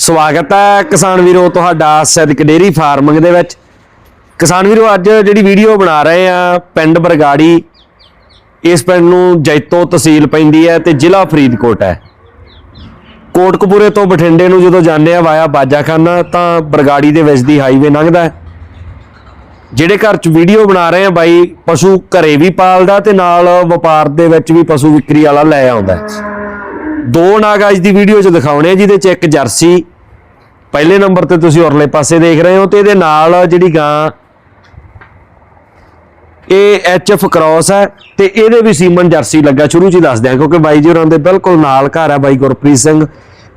ਸਵਾਗਤ ਹੈ ਕਿਸਾਨ ਵੀਰੋ ਤੁਹਾਡਾ ਸੈਦਕ ਡੇਰੀ ਫਾਰਮਿੰਗ ਦੇ ਵਿੱਚ। ਕਿਸਾਨ ਵੀਰੋ, ਅੱਜ ਜਿਹੜੀ ਵੀਡੀਓ ਬਣਾ ਰਹੇ ਆ ਪਿੰਡ ਬਰਗਾੜੀ, ਇਸ ਪਿੰਡ ਨੂੰ ਜੈਤੋ ਤਹਿਸੀਲ ਪੈਂਦੀ ਹੈ ਤੇ ਜ਼ਿਲ੍ਹਾ ਫਰੀਦਕੋਟ ਹੈ। ਕੋਟਕਪੂਰੇ ਤੋਂ ਬਠਿੰਡੇ ਨੂੰ ਜਦੋਂ ਜਾਂਦੇ ਆ ਵਾਇਆ ਬਾਜਾਖਾਨਾ, ਤਾਂ ਬਰਗਾੜੀ ਦੇ ਵਿੱਚ ਦੀ ਹਾਈਵੇ ਲੰਘਦਾ ਹੈ। ਜਿਹੜੇ ਘਰ 'ਚ ਵੀਡੀਓ ਬਣਾ ਰਹੇ ਆ ਬਾਈ, ਪਸ਼ੂ ਘਰੇ ਵੀ ਪਾਲਦਾ ਤੇ ਨਾਲ ਵਪਾਰ ਦੇ ਵਿੱਚ ਵੀ ਪਸ਼ੂ ਵਿਕਰੀ ਵਾਲਾ ਲੈ ਆਉਂਦਾ ਹੈ। ਦੋ ਨਾਗ ਅੱਜ ਦੀ ਵੀਡੀਓ 'ਚ ਦਿਖਾਉਣੇ ਆ, ਜਿਹਦੇ 'ਚ ਇੱਕ ਜਰਸੀ। ਪਹਿਲੇ ਨੰਬਰ ਤੇ ਤੁਸੀਂ ਉਰਲੇ ਪਾਸੇ ਦੇਖ ਰਹੇ ਹੋ ਤੇ ਇਹਦੇ ਨਾਲ ਜਿਹੜੀ ਗਾਂ, ਇਹ ਐਚਐਫ ਕ੍ਰਾਸ ਹੈ ਤੇ ਇਹਦੇ ਵੀ ਸੀਮਨ ਜਰਸੀ ਲੱਗਾ। ਸ਼ੁਰੂ 'ਚ ਹੀ ਦੱਸ ਦਿਆਂ, ਕਿਉਂਕਿ ਬਾਈ ਜੀ ਹੋਰਾਂ ਦੇ ਬਿਲਕੁਲ ਨਾਲ ਘਰ ਹੈ ਬਾਈ ਗੁਰਪ੍ਰੀਤ ਸਿੰਘ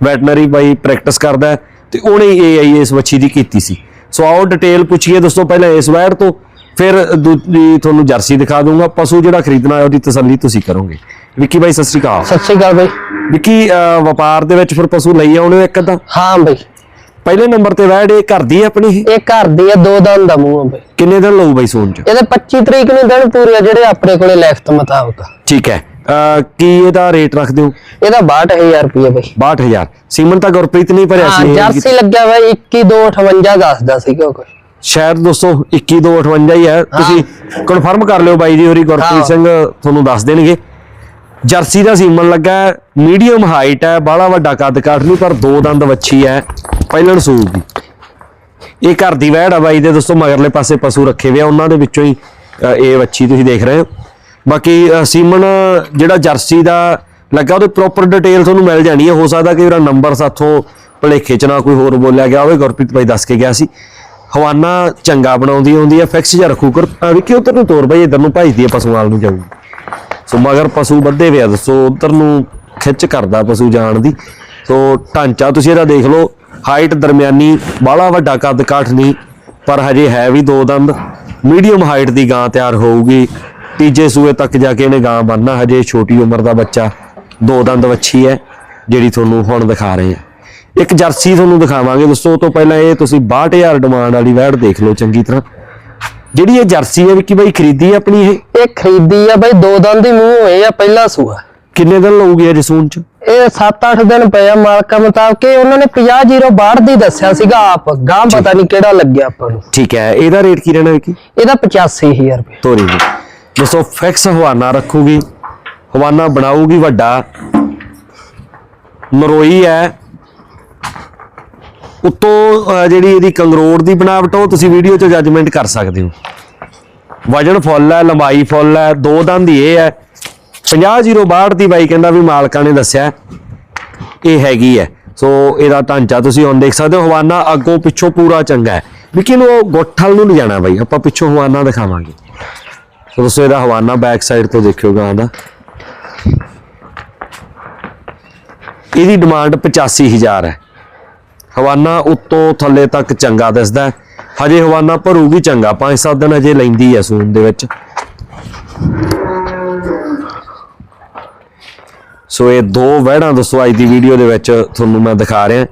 ਵੈਟਨਰੀ ਬਾਈ ਪ੍ਰੈਕਟਿਸ ਕਰਦਾ ਹੈ ਤੇ ਉਹਨੇ ਏਆਈ ਇਸ ਵੱਛੀ ਦੀ ਕੀਤੀ ਸੀ। ਸੋ ਆਓ ਡਿਟੇਲ ਪੁੱਛੀਏ ਦੋਸਤੋ, ਪਹਿਲਾਂ ਇਸ ਵੈਟ ਤੋਂ। ਫਿਰ ਦੂਜੀ ਤੁਹਾਨੂੰ ਜਰਸੀ ਦਿਖਾ ਦੂੰਗਾ ਪਸ਼ੂ ਜਿਹੜਾ ਖਰੀਦਣਾ ਹੈ ਉਹਦੀ ਤਸੱਲੀ ਤੁਸੀਂ ਕਰੋਗੇ। ਵਿੱਕੀ ਬਾਈ ਸਤਿ ਸ਼੍ਰੀ ਅਕਾਲ। ਸਤਿ ਸ਼੍ਰੀ ਅਕਾਲ ਬਈ। ਵਿੱਕੀ ਅਹ ਵਪਾਰ ਦੇ ਵਿੱਚ ਫਿਰ ਪਸ਼ੂ ਲਈ ਆਉਣੇ ਹੋ ਇੱਕ ਅੱਧਾ? ਹਾਂ ਬਈ। ਪਹਿਲੇ ਨੰਬਰ ਤੇ ਵੈੜ ਇਹ ਘਰ ਦੀ ਹੈ ਆਪਣੀ ਇਹ? ਇਹ ਘਰ ਦੀ ਆ ਦੋ ਦੰਦ ਦਾ ਮੂੰਹ ਆ ਬਈ। ਕਿੰਨੇ ਦਿਨ ਲਊ ਬਾਈ ਸੂਣ ਚ? ਇਹਦੇ 25 ਤਰੀਕ ਨੂੰ ਦਿਨ ਪੂਰੇ ਆ ਜਿਹੜੇ ਆਪਣੇ ਕੋਲੇ ਲਿਖਤ ਮੁਤਾਬਕ। ਠੀਕ ਹੈ। ਅਹ ਕੀ ਇਹਦਾ ਰੇਟ ਰੱਖਦੇ ਹੋ ਇਹਦਾ 62000 ਰੁਪਏ ਬਈ। 62000 ਸੀਮਨ ਤਾਂ ਗੁਰਪ੍ਰੀਤ ਨਹੀਂ ਭਰਿਆ ਹਾਂ ਸੀ ਇਹ। ਜਰਸੀ ਲੱਗਿਆ ਵਾ 21258 ਦੱਸਦਾ ਸੀਗਾ ਕੋਈ ਸ਼ਾਇਦ ਦੋਸਤੋ 21258 ਹੀ ਹੈ। ਤੁਸੀਂ ਕਨਫਰਮ ਕਰ ਲਿਓ ਬਾਈ ਜੀ ਹੋਰੀ ਗੁਰਪ੍ਰੀਤ। ਸਿੰਘ ਤੁਹਾਨੂੰ ਦੱਸ ਦੇਣਗੇ। ਜਰਸੀ ਦਾ ਸੀਮਨ ਲੱਗਾ ਮੀਡੀਅਮ ਹਾਈਟ ਹੈ ਬਾਹਲਾ ਵੱਡਾ ਕੱਦ ਕਾਠ ਨਹੀਂ ਪਰ ਦੋ ਦੰਦ ਵੱਛੀ ਹੈ ਪਹਿਲਣ ਸੂਗੀ ਇਹ ਘਰ ਦੀ ਵਹਿੜ ਆ ਬਾਈ ਦੇ ਦੋਸਤੋ ਮਗਰਲੇ ਪਾਸੇ ਪਸ਼ੂ ਰੱਖੇ ਹੋਏ ਆ ਉਹਨਾਂ ਦੇ ਵਿੱਚੋਂ ਹੀ ਇਹ ਵੱਛੀ ਤੁਸੀਂ ਦੇਖ ਰਹੇ ਹੋ। ਬਾਕੀ ਸੀਮਨ ਜਿਹੜਾ ਜਰਸੀ ਦਾ ਲੱਗਾ ਉਹਦੇ ਪ੍ਰੋਪਰ ਡਿਟੇਲ ਤੁਹਾਨੂੰ ਮਿਲ ਜਾਣੀ ਹੈ। ਹੋ ਸਕਦਾ ਕਿ ਉਹਦਾ ਨੰਬਰ ਸਾਥੋਂ ਭਲੇਖੇ ਚ ਨਾ ਕੋਈ ਹੋਰ ਬੋਲਿਆ ਗਿਆ ਹੋਵੇ ਗੁਰਪ੍ਰੀਤ ਬਾਈ ਦੱਸ ਕੇ ਗਿਆ ਸੀ। ਹਵਾਨਾ ਚੰਗਾ ਬਣਾਉਂਦੀ ਹੁੰਦੀ ਹੈ ਫਿਕਸ ਜਿਹਾ ਰੱਖੂ ਕਰ। ਅ, ਕਿ ਉਧਰ ਨੂੰ ਤੋਰ ਬਾਈ ਇਧਰ ਨੂੰ ਭਜਦੀ ਹੈ ਪਸ਼ੂਆਂ ਨੂੰ ਜਾਊਗੀ ਸੋ ਮਗਰ ਪਸ਼ੂ ਵੱਧੇ ਵੇ ਆ ਦੱਸੋ ਉਧਰ ਨੂੰ ਖਿੱਚ ਕਰਦਾ ਪਸ਼ੂ ਜਾਣ ਦੀ। ਸੋ ਢਾਂਚਾ ਤੁਸੀਂ ਇਹਦਾ ਦੇਖ ਲਓ ਹਾਈਟ ਦਰਮਿਆਨੀ ਬਾਹਲਾ ਵੱਡਾ ਕੱਦ ਕਾਠ ਨਹੀਂ ਪਰ ਹਜੇ ਹੈ ਵੀ ਦੋ ਦੰਦ। ਮੀਡੀਅਮ ਹਾਈਟ ਦੀ ਗਾਂ ਤਿਆਰ ਹੋਊਗੀ। ਤੀਜੇ ਸੂਏ ਤੱਕ ਜਾ ਕੇ ਇਹਨੇ ਗਾਂ ਬਣਨਾ ਹਜੇ ਛੋਟੀ ਉਮਰ ਦਾ ਬੱਚਾ ਦੋ ਦੰਦ ਵੱਛੀ ਹੈ ਜਿਹੜੀ ਤੁਹਾਨੂੰ ਹੁਣ ਦਿਖਾ ਰਹੇ ਆ ਇੱਕ ਜਰਸੀ ਤੁਹਾਨੂੰ ਦਿਖਾਵਾਂਗੇ ਦੋਸਤੋ ਉਹ ਤੋਂ ਪਹਿਲਾਂ ਇਹ ਤੁਸੀਂ 62000 ਡਿਮਾਂਡ ਵਾਲੀ ਵੈੜ ਦੇਖ ਲਓ ਚੰਗੀ ਤਰ੍ਹਾਂ। ਜਿਹੜੀ ਇਹ ਜਰਸੀ ਹੈ ਵਿੱਕੀ ਬਾਈ ਖਰੀਦੀ ਹੈ ਆਪਣੀ ਇਹ? ਇਹ ਖਰੀਦੀ ਆ ਬਈ ਦੋ ਦੰਦ ਹੀ ਮੂੰਹ ਹੋਏ ਆ ਪਹਿਲਾ ਸੂਆ। ਕਿੰਨੇ ਦਿਨ ਲਊਗੀ ਅਜੇ ਸੂਣ ਚ? ਇਹ 7-8 ਦਿਨ ਪਏ ਆ ਮਾਲਕਾਂ ਮੁਤਾਬਕ। ਇਹ ਉਹਨਾਂ ਨੇ 50-062 ਦੀ ਦੱਸਿਆ ਸੀਗਾ ਆਪ। ਗਾਂ ਪਤਾ ਨਹੀਂ ਕਿਹੜਾ ਲੱਗਿਆ ਆਪਾਂ ਨੂੰ। ਠੀਕ ਹੈ ਇਹਦਾ ਰੇਟ ਕੀ ਰਹਿਣਾ ਵਿੱਕੀ? ਇਹਦਾ 85000 ਰੁਪਏ। ਤੋਰੀ ਜੀ। ਦੋਸਤੋ ਫਿਕਸ ਹਵਾਨਾ ਰੱਖੂਗੀ। ਹਵਾਨਾ ਬਣਾਊਗੀ ਵੱਡਾ। ਨਰੋਈ ਹੈ। ਉੱਤੋਂ ਜਿਹੜੀ ਇਹਦੀ ਕੰਗਰੋੜ ਦੀ ਬਣਾਵਟ, ਉਹ ਤੁਸੀਂ ਵੀਡੀਓ 'ਚ ਜੱਜਮੈਂਟ ਕਰ ਸਕਦੇ ਹੋ। ਵਜਨ ਫੁੱਲ ਹੈ, ਲੰਬਾਈ ਫੁੱਲ ਹੈ, ਦੋ ਦੰਦ ਹੀ ਇਹ ਹੈ। 5002 ਦੀ ਬਾਈ ਕਹਿੰਦਾ ਵੀ ਮਾਲਕਾਂ ਨੇ ਦੱਸਿਆ, ਇਹ ਹੈਗੀ ਹੈ। ਸੋ, ਇਹਦਾ ਢਾਂਚਾ ਤੁਸੀਂ ਹੁਣ ਦੇਖ ਸਕਦੇ ਹੋ, ਹਵਾਨਾ ਅੱਗੋਂ ਪਿੱਛੋਂ ਪੂਰਾ ਚੰਗਾ ਹੈ। ਲੇਕਿਨ ਉਹ ਗੋਠਲ ਨੂੰ ਲਿਜਾਣਾ ਬਾਈ, ਆਪਾਂ ਪਿੱਛੋਂ ਹਵਾਨਾ ਦਿਖਾਵਾਂਗੇ। ਸੋ ਦੋਸਤੋ ਇਹਦਾ ਹਵਾਨਾ ਬੈਕ ਸਾਈਡ ਤੋਂ ਦੇਖਿਓ ਗਾਂ ਦਾ। ਇਹਦੀ ਡਿਮਾਂਡ 85000 ਹੈ। ਹਵਾਨਾ ਉੱਤੋਂ ਥੱਲੇ ਤੱਕ ਚੰਗਾ ਦਿਸਦਾ ਹਜੇ ਹਵਾਨਾ ਭਰੂਗੀ ਚੰਗਾ 5-7 ਦਿਨ ਹਜੇ ਲੈਂਦੀ ਹੈ ਸੂਨ ਦੇ ਵਿੱਚ। ਸੋ ਇਹ ਦੋ ਵਹਿੜਾਂ ਦੱਸੋ ਅੱਜ ਦੀ ਵੀਡੀਓ ਦੇ ਵਿੱਚ ਤੁਹਾਨੂੰ ਮੈਂ ਦਿਖਾ ਰਿਹਾ।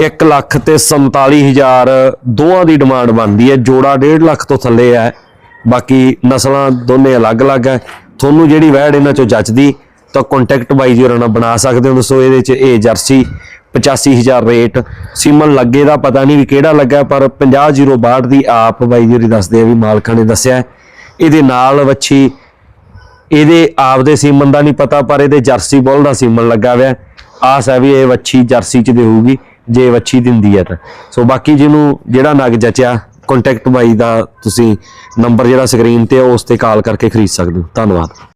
1 ਲੱਖ ਤੇ 47000 ਦੋਵਾਂ ਦੀ ਡਿਮਾਂਡ ਬਣਦੀ ਹੈ। ਜੋੜਾ 1.5 ਲੱਖ ਤੋਂ ਥੱਲੇ ਹੈ। ਬਾਕੀ ਨਸਲਾਂ ਦੋਨੇ ਅਲੱਗ-ਅਲੱਗ ਹੈ। ਤੁਹਾਨੂੰ ਜਿਹੜੀ ਵਹਿੜ ਇਹਨਾਂ ਚੋਂ ਜੱਚਦੀ ਤਾਂ ਕੰਟੈਕਟ ਬਾਈ ਜੀ ਹੋਰਾਂ ਨਾਲ ਬਣਾ ਸਕਦੇ ਹੋ। ਦੋਸਤੋ ਇਹਦੇ ਚ ਇਹ ਜਰਸੀ 85000 ਰੇਟ। ਸੀਮਨ ਲੱਗੇ ਦਾ ਪਤਾ ਨਹੀਂ ਵੀ ਕਿਹੜਾ ਲੱਗਾ, ਪਰ 50062 ਦੀ ਆਪ ਬਾਈ ਜੀ ਦੱਸਦੇ ਆ ਵੀ ਮਾਲਕਾਂ ਨੇ ਦੱਸਿਆ। ਇਹਦੇ ਨਾਲ ਵੱਛੀ, ਇਹਦੇ ਆਪ ਦੇ ਸੀਮਨ ਦਾ ਨਹੀਂ ਪਤਾ, ਪਰ ਇਹਦੇ ਜਰਸੀ ਬੁੱਲ ਦਾ ਸੀਮਨ ਲੱਗਾ ਹੋਇਆ। ਆਸ ਹੈ ਵੀ ਇਹ ਵੱਛੀ ਜਰਸੀ ਚ ਦੇਊਗੀ, ਜੇ ਵੱਛੀ ਦਿੰਦੀ ਹੈ ਤਾਂ। ਸੋ ਬਾਕੀ ਜਿਹਨੂੰ ਜਿਹੜਾ ਨਗ ਜਚਿਆ ਕੰਟੈਕਟ ਬਾਈ ਦਾ ਤੁਸੀਂ ਨੰਬਰ ਜਿਹੜਾ ਸਕਰੀਨ ਤੇ ਉਸ ਤੇ ਕਾਲ ਕਰਕੇ ਖਰੀਦ ਸਕਦੇ ਹੋ। ਧੰਨਵਾਦ।